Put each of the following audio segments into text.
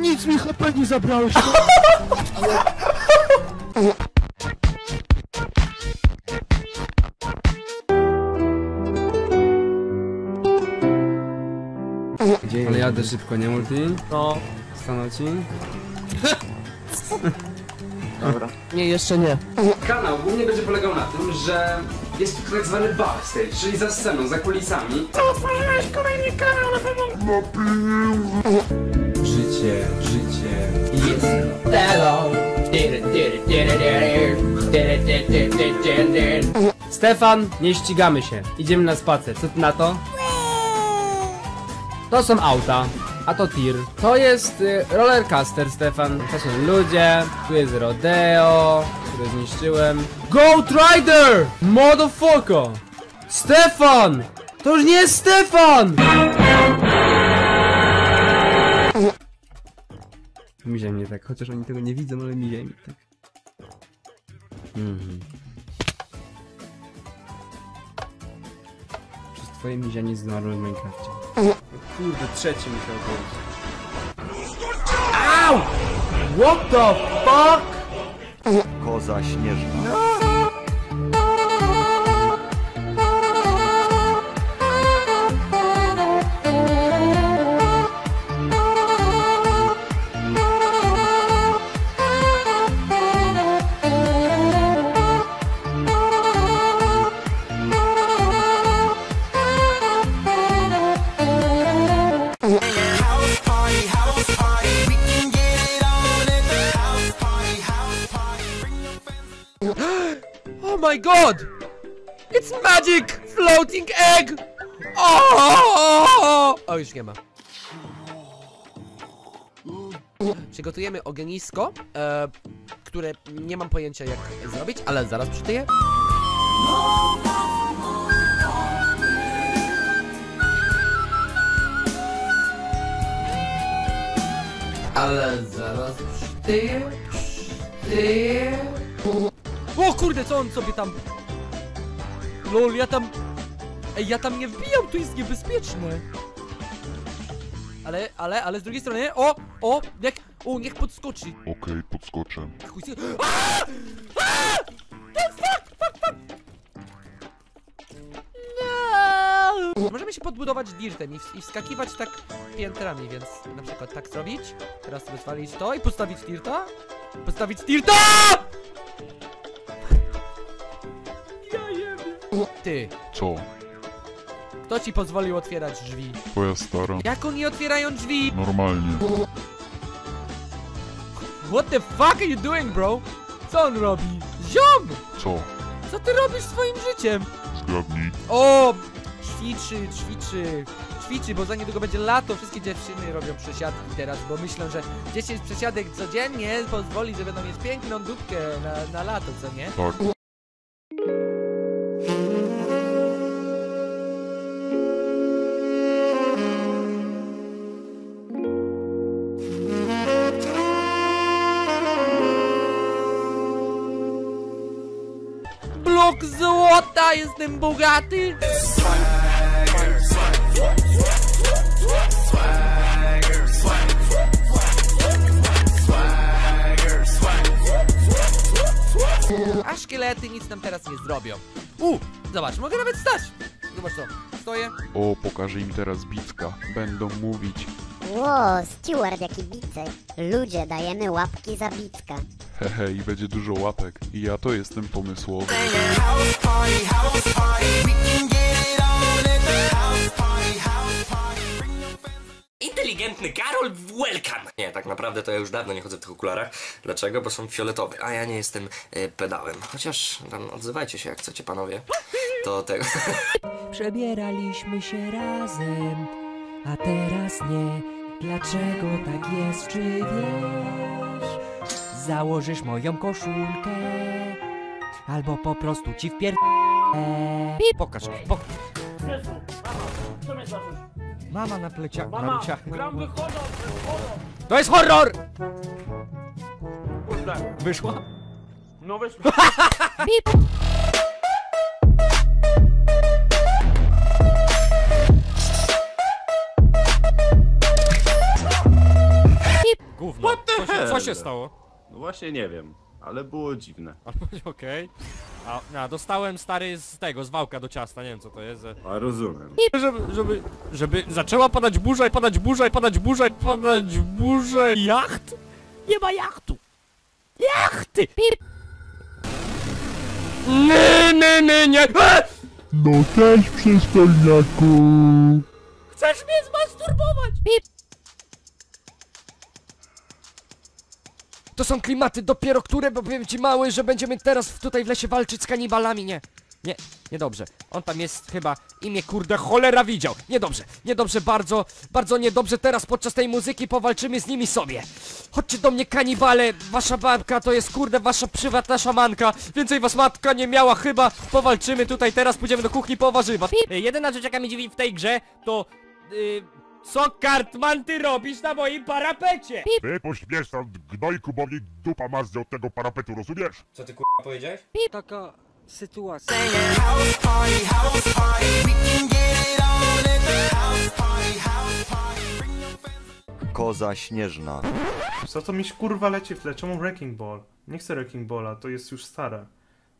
Nic mi HP nie zabrałeś, no. Ale jadę szybko, nie multi? No. Stanął ci? Dobra. Nie, jeszcze nie. Kanał głównie będzie polegał na tym, że jest tu tak zwany backstage, czyli za sceną, za kulisami. Życie, Stefan, nie ścigamy się. Idziemy na spacer. Co ty na to? To są auta, a to tir. To jest y, rollercaster, Stefan. To są ludzie. Tu jest rodeo, które zniszczyłem. Goat Rider! Motherfucker! Stefan! To już nie jest Stefan! Mizia mnie tak, chociaż oni tego nie widzą, ale mizia mi tak. Mhm. Twoje mizia nie zmarły w Minecrafcie. Kurde, trzeci musiał być. Au! What the fuck? Koza śnieżna. Oh my god! It's magic! Floating egg! O, o już nie ma. Przygotujemy ognisko, e, które nie mam pojęcia jak zrobić, ale zaraz przytyję. Ale zaraz przytyję, przytyję. O kurde, co on sobie tam... Lol, ja tam... Ej, ja tam nie wbijam, to jest niebezpieczne. Ale, ale, ale z drugiej strony, o, o, niech, o, niech podskoczy. Okej, podskoczę. Chuj się... Aaa! Aaa! The fuck, fuck, fuck! No! Możemy się podbudować dirtem i, ws- i wskakiwać tak piętrami, więc na przykład tak zrobić, teraz rozwalić to i postawić dirta, postawić dirta! Ty, Co? kto ci pozwolił otwierać drzwi? Twoja stara? Jak oni otwierają drzwi? Normalnie. What the fuck are you doing, bro? Co on robi? Ziom! Co? Co ty robisz swoim życiem? Zgadnij. O! Ćwiczy, ćwiczy, ćwiczy, bo za niedługo będzie lato. Wszystkie dziewczyny robią przesiadki teraz, bo myślą, że 10 przesiadek codziennie pozwoli, że będą mieć piękną dupkę na, na lato, co nie? Tak. Blok złota, jestem bogaty! A szkielety nic nam teraz nie zrobią. U, zobacz, mogę nawet stać. Zobacz to, stoję. O, pokażę im teraz Bicka. Będą mówić. Ło, steward jaki bicek. Ludzie, dajemy łapki za bicka. Hehe, i będzie dużo łapek. I ja to jestem pomysłowy. Inteligentny Karol, welcome! Nie, tak naprawdę to ja już dawno nie chodzę w tych okularach. Dlaczego? Bo są fioletowe, a ja nie jestem y, pedałem. Chociaż tam odzywajcie się jak chcecie, panowie. To tego. Przebieraliśmy się razem, a teraz nie. Dlaczego tak jest, czy wiesz? Założysz moją koszulkę, albo po prostu ci wpier... Pokaż, pokaż. Mama na pleciach, na luciach. To jest horror! Wyszła? No wyszło. Gówno. Co się będę. stało? No właśnie nie wiem, ale było dziwne. Okej. A, a, dostałem stary z tego, z wałka do ciasta, nie wiem co to jest. że- A rozumiem. Żeby, żeby, żeby zaczęła padać burza i padać burza i padać burza i padać burza. Jacht? Nie ma jachtu. Jachty! Pir... Nie, nie, nie, nie! E! No cześć przystojniaku. Chcesz mnie zmasturbować? Pip! To są klimaty dopiero które, bo powiem ci mały, że będziemy teraz tutaj w lesie walczyć z kanibalami, nie. Nie, niedobrze. On tam jest chyba imię kurde cholera widział. Niedobrze, niedobrze, bardzo, bardzo niedobrze. Teraz podczas tej muzyki powalczymy z nimi sobie. Chodźcie do mnie kanibale, wasza babka to jest kurde wasza przywatna szamanka. Więcej was matka nie miała chyba. Powalczymy tutaj teraz, pójdziemy do kuchni po warzywa. Jedyna rzecz jaka mnie dziwi w tej grze to... Y, co Cartman ty robisz na moim parapecie? Pip! Ty pośpiesz stąd gnojku, bo mi dupa marznie od tego parapetu, rozumiesz? Co ty kurwa powiedziałeś? Taka sytuacja. Koza śnieżna. Co to miś kurwa leci w tle? Czemu Wrecking Ball? Nie chcę Wrecking Balla, to jest już stare.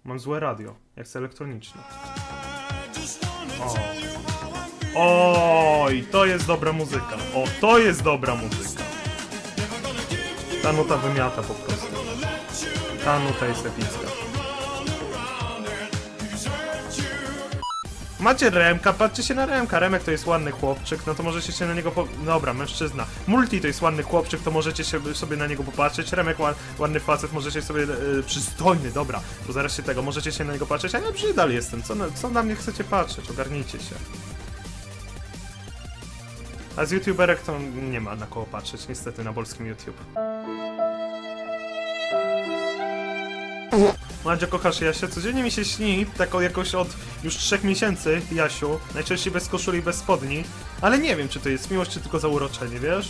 Mam złe radio, ja chcę elektroniczne. O. Oj, to jest dobra muzyka. O, to jest dobra muzyka. Ta nuta wymiata po prostu. Ta nuta jest epicka. Macie Remka, patrzcie się na Remka. Remek to jest ładny chłopczyk, no to możecie się na niego po... Dobra, mężczyzna. Multi to jest ładny chłopczyk, to możecie się, sobie na niego popatrzeć. Remek ła- ładny facet, możecie sobie... E, przystojny, dobra, bo zaraz się tego, możecie się na niego patrzeć, a ja brzydal jestem. Co na, co na mnie chcecie patrzeć? Ogarnijcie się. A z youtuberek to nie ma na kogo patrzeć, niestety, na polskim YouTube. Madzio, kochasz Jasię? Codziennie mi się śni, tak jakoś od już trzech miesięcy, Jasiu. Najczęściej bez koszuli bez spodni. Ale nie wiem, czy to jest miłość, czy tylko zauroczenie, wiesz?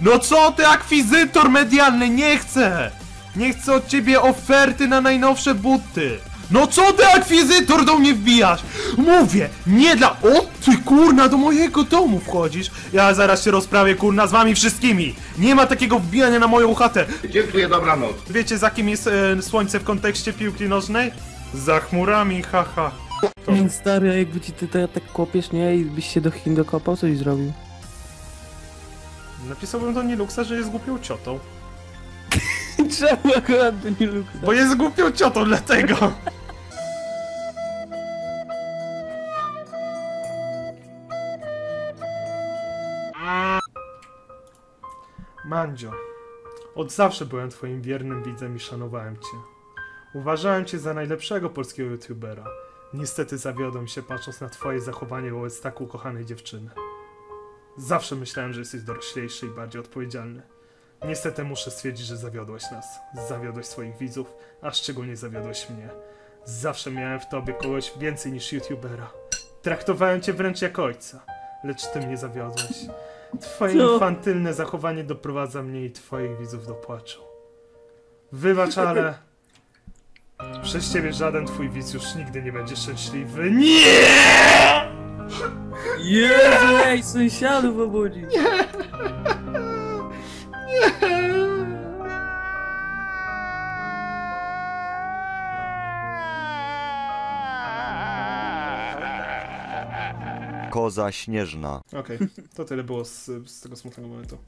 No co ty, akwizytor medialny, nie chcę! Nie chcę od ciebie oferty na najnowsze buty! No co ty, akwizytor, do mnie wbijasz? Mówię, nie dla... O ty, kurna, do mojego domu wchodzisz? Ja zaraz się rozprawię, kurna, z wami wszystkimi! Nie ma takiego wbijania na moją chatę! Dziękuję, dobranoc. Wiecie za kim jest e, słońce w kontekście piłki nożnej? Za chmurami, haha. To. Ej, stary, a jakby ci ty tak, tak kopiesz, nie? I byś się do Chin dokopał, coś zrobił. Napisałbym do Niluxa, że jest głupią ciotą. Czemu akurat do Niluxa? Bo jest głupią ciotą, dlatego! Mandzio, od zawsze byłem twoim wiernym widzem i szanowałem cię. Uważałem cię za najlepszego polskiego youtubera. Niestety zawiodłem się patrząc na twoje zachowanie wobec tak ukochanej dziewczyny. Zawsze myślałem, że jesteś doroślejszy i bardziej odpowiedzialny. Niestety muszę stwierdzić, że zawiodłeś nas. Zawiodłeś swoich widzów, a szczególnie zawiodłeś mnie. Zawsze miałem w tobie kogoś więcej niż youtubera. Traktowałem cię wręcz jak ojca, lecz ty mnie zawiodłeś. Twoje Co? infantylne zachowanie doprowadza mnie i twoich widzów do płaczu. Wybacz, ale... Przez ciebie żaden twój widz już nigdy nie będzie szczęśliwy. Nie! Jezu, ej, sąsiadów obudzi! Koza śnieżna. Okej, to tyle było z, z tego smutnego momentu.